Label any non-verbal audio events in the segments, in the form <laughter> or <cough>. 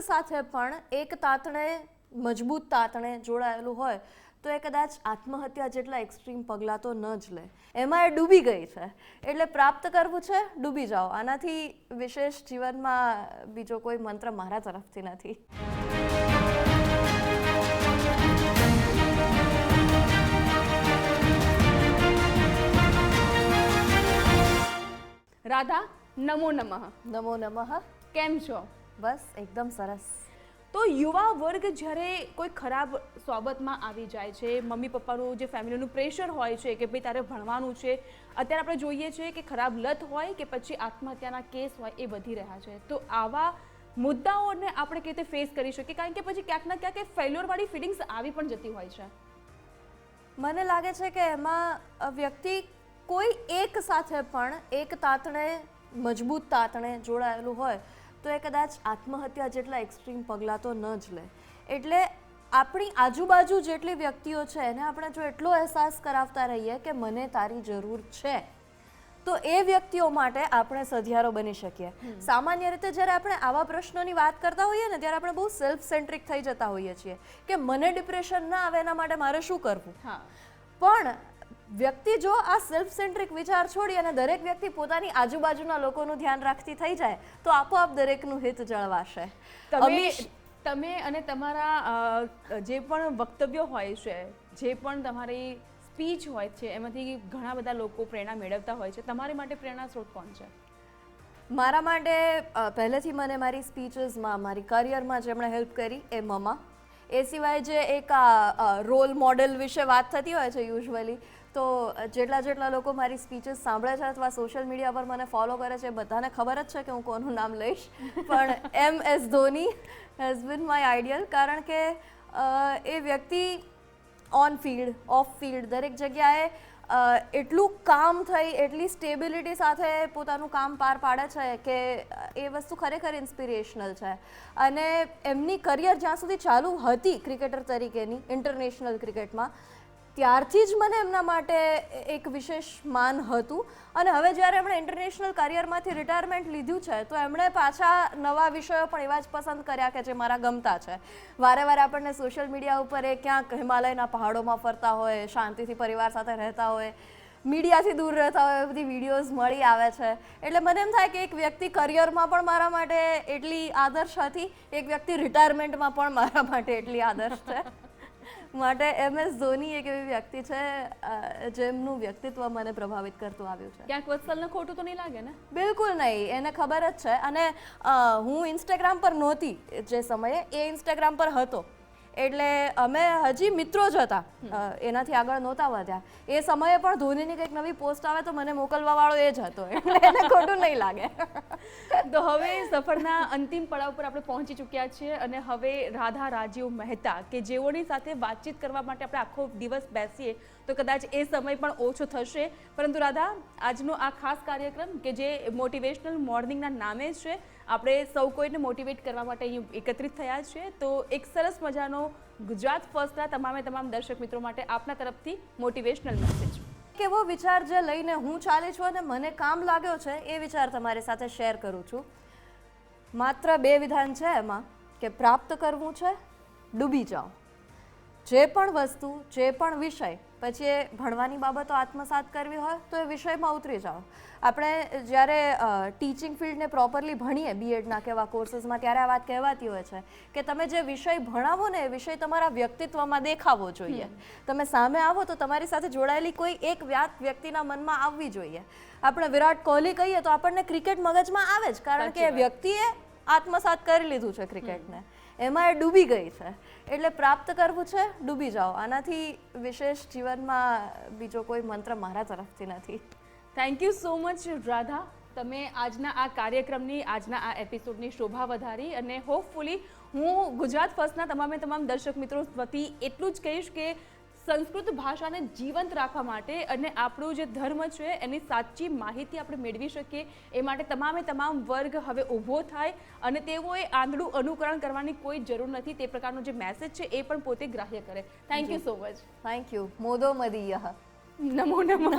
સાથે પણ એક તાતણે મજબૂત તાતણે જોડાયેલું હોય તો એ કદાચ આત્મહત્યા જેટલા એક્સ્ટ્રીમ પગલાં તો ન જ લે. એમાં એ ડૂબી ગઈ છે. એટલે પ્રાપ્ત કરવું છે ડૂબી જાઓ. આનાથી વિશેષ જીવનમાં બીજો કોઈ મંત્ર મારા તરફથી નથી. રાધા નમો નમઃ. નમો નમઃ. કેમ છો? બસ એકદમ સરસ. તો યુવા વર્ગ જ્યારે કોઈ ખરાબ સોબતમાં આવી જાય છે મમ્મી પપ્પાનું જે ફેમિલીનું પ્રેશર હોય છે કે ભાઈ તારે ભણવાનું છે અત્યારે આપણે જોઈએ છીએ કે ખરાબ લત હોય કે પછી આત્મહત્યાના કેસ હોય એ વધી રહ્યા છે. તો આવા મુદ્દાઓને આપણે કેવી રીતે ફેસ કરી શકીએ? કારણ કે પછી ક્યાંક ના ક્યાંક ફેલ્યોરવાળી ફિલિંગ્સ આવી પણ જતી હોય છે. મને લાગે છે કે એમાં વ્યક્તિ કોઈ એક સાથે પણ એક તાતણે મજબૂત તાતણે જોડાયેલું હોય તો એ કદાચ આત્મહત્યા જેટલા એક્સ્ટ્રીમ પગલાં તો ન જ લે. એટલે આપણી આજુબાજુ જેટલી વ્યક્તિઓ છે એને આપણે જો એટલો અહેસાસ કરાવતા રહીએ કે મને તારી જરૂર છે તો એ વ્યક્તિઓ માટે આપણે સધિયારો બની શકીએ. સામાન્ય રીતે જ્યારે આપણે આવા પ્રશ્નોની વાત કરતા હોઈએ ને ત્યારે આપણે બહુ સેલ્ફ સેન્ટ્રિક થઈ જતા હોઈએ છીએ કે મને ડિપ્રેશન ના આવે એના માટે મારે શું કરવું? પણ વ્યક્તિ જો આ સેલ્ફ સેન્ટ્રિક વિચાર છોડી અને દરેક વ્યક્તિ પોતાની આજુબાજુના લોકોનું ધ્યાન રાખતી થઈ જાય તો આપોઆપ દરેકનું હિત જળવાશે. તમે તમે અને તમારા જે પણ વક્તવ્યો હોય છે જે પણ તમારી સ્પીચ હોય છે એમાંથી ઘણા બધા લોકો પ્રેરણા મેળવતા હોય છે. તમારી માટે પ્રેરણા સ્ત્રોત કોણ છે? મારા માટે પહેલેથી મને મારી સ્પીચીસમાં મારી કરિયરમાં જેમણે હેલ્પ કરી એ મમા. એ સિવાય જે એક રોલ મોડેલ વિશે વાત થતી હોય છે યુઝ્યુઅલી તો જેટલા જેટલા લોકો મારી સ્પીચીસ સાંભળે છે અથવા સોશિયલ મીડિયા પર મને ફોલો કરે છે બધાને ખબર જ છે કે હું કોનું નામ લઈશ. <laughs> પણ M S Dhoni has been my ideal કારણ કે એ વ્યક્તિ ઓન ફિલ્ડ ઓફ ફિલ્ડ દરેક જગ્યાએ એટલું કામ થઈ, એટલી સ્ટેબિલિટી સાથે પોતાનું કામ પાર પાડે છે કે, એ વસ્તુ ખરેખર ઇન્સ્પિરેશનલ છે. અને એમની કરિયર જ્યાં સુધી ચાલુ હતી ક્રિકેટર તરીકેની ઇન્ટરનેશનલ ક્રિકેટમાં ત્યારથી જ મને એમના માટે એક વિશેષ માન હતું. અને હવે જ્યારે એમણે ઇન્ટરનેશનલ કરિયરમાંથી રિટાયરમેન્ટ લીધું છે, તો એમણે પાછા નવા વિષયો પણ એવા જ પસંદ કર્યા કે જે મારા ગમતા છે. વારે વારે આપણને સોશિયલ મીડિયા ઉપર એ ક્યાંક હિમાલયના પહાડોમાં ફરતા હોય, શાંતિથી પરિવાર સાથે રહેતા હોય, મીડિયાથી દૂર રહેતા હોય બધી વિડીયોઝ મળી આવે છે. એટલે મને એમ થાય કે એક વ્યક્તિ કરિયરમાં પણ મારા માટે એટલી આદર્શ હતી, એક વ્યક્તિ રિટાયરમેન્ટમાં પણ મારા માટે એટલી આદર્શ છે. માટે એમ એસ ધોની એક એવી વ્યક્તિ છે જેમનું વ્યક્તિત્વ મને પ્રભાવિત કરતું આવ્યું છે. ક્યાંક વત્સલને ખોટું તો નહીં લાગે ને? બિલકુલ નહીં એને ખબર જ છે. અને હું ઇન્સ્ટાગ્રામ પર નહોતી જે સમયે એ ઇન્સ્ટાગ્રામ પર હતો. એટલે અમે હજી મિત્રો જ હતા. એનાથી આગળ નહોતા વધ્યા. એ સમયે પણ ધોનીની કંઈક નવી પોસ્ટ આવે તો મને મોકલવા વાળો એ જ હતો. એટલે એને ખોટું નહીં લાગે. તો હવે સફરના અંતિમ પડાવ પર આપણે પહોંચી ચૂક્યા છીએ અને હવે રાધા, રાજીવ મહેતા કે જેઓની સાથે વાતચીત કરવા માટે આપણે આખો દિવસ બેસીએ તો કદાચ એ સમય પણ ઓછો થશે. પરંતુ રાધા, આજનો આ ખાસ કાર્યક્રમ કે જે મોટિવેશનલ મોર્નિંગના નામે છે, આપણે સૌ કોઈને મોટિવેટ કરવા માટે અહીં એકત્રિત થયા છીએ. તો એક સરસ મજાનો ગુજરાત ફર્સ્ટના તમામે તમામ દર્શક મિત્રો માટે આપના તરફથી મોટિવેશનલ મેસેજ કેવો વિચાર જે લઈને હું ચાલી છું અને મને કામ લાગ્યો છે, એ વિચાર તમારી સાથે શેર કરું છું. માત્ર બે વિધાન છે એમાં, કે પ્રાપ્ત કરવું છે, ડૂબી જાઓ. જે પણ વસ્તુ, જે પણ વિષય પછી એ ભણવાની બાબતો આત્મસાત કરવી હોય તો એ વિષયમાં ઉતરી જાઓ. આપણે જ્યારે ટીચિંગ ફિલ્ડને પ્રોપરલી ભણીએ બીએડના કેવા કોર્સીસમાં ત્યારે આ વાત કહેવાતી હોય છે કે તમે જે વિષય ભણાવો ને એ વિષય તમારા વ્યક્તિત્વમાં દેખાવો જોઈએ. તમે સામે આવો તો તમારી સાથે જોડાયેલી કોઈ એક વ્યાત વ્યક્તિના મનમાં આવવી જોઈએ. આપણે વિરાટ કોહલી કહીએ તો આપણને ક્રિકેટ મગજમાં આવે જ કારણ કે એ વ્યક્તિએ આત્મસાત કરી લીધું છે ક્રિકેટને એમાં એ ડૂબી ગઈ છે. એટલે પ્રાપ્ત કરવું છે, ડૂબી જાઓ. આનાથી વિશેષ જીવનમાં બીજો કોઈ મંત્ર મારા તરફથી નથી. Thank you so much Radha તમે આજના આ કાર્યક્રમની, આજના આ એપિસોડની શોભા વધારી અને હોપફુલી હું ગુજરાત ફર્સ્ટના તમામે તમામ દર્શક મિત્રો વતી એટલું જ કહીશ કે સંસ્કૃત ભાષાને જીવંત રાખવા માટે અને આપણું જે ધર્મ છે એની સાચી માહિતી આપણે મેળવી શકીએ એ માટે તમામે તમામ વર્ગ હવે ઊભો થાય અને તેઓએ આંધળું અનુકરણ કરવાની કોઈ જરૂર નથી. તે પ્રકારનો જે મેસેજ છે એ પણ પોતે ગ્રાહ્ય કરે. Thank you so much thank you Modi મદીય નમો નમઃ.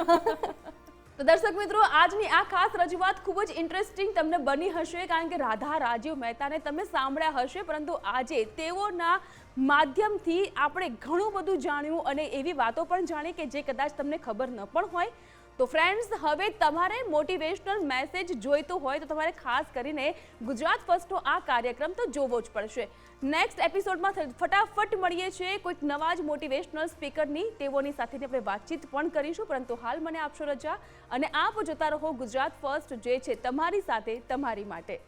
તો દર્શક મિત્રો, આજની આ ખાસ રજૂઆત ખૂબ જ ઇન્ટરેસ્ટિંગ તમને બની હશે કારણ કે રાધા, રાજીવ મહેતાને તમે સાંભળ્યા હશે. પરંતુ આજે તેઓના માધ્યમથી આપણે ઘણું બધું જાણ્યું અને એવી વાતો પણ જાણી કે જે કદાચ તમને ખબર ન પણ હોય. તો ફ્રેન્ડ્સ હવે તમારે મોટિવેશનલ મેસેજ જોઈતો હોય તો તમારે ખાસ કરીને ગુજરાત ફર્સ્ટનો આ કાર્યક્રમ તો જોવો જ પડશે. નેક્સ્ટ એપિસોડમાં ફટાફટ મળીએ છીએ કોઈક નવા જ મોટિવેશનલ સ્પીકરની તેઓની સાથેની આપણે વાતચીત પણ કરીશું, પરંતુ હાલ મને આપશો રજા. અને આપ જોતા રહો ગુજરાત ફર્સ્ટ જે છે તમારી સાથે, તમારી માટે.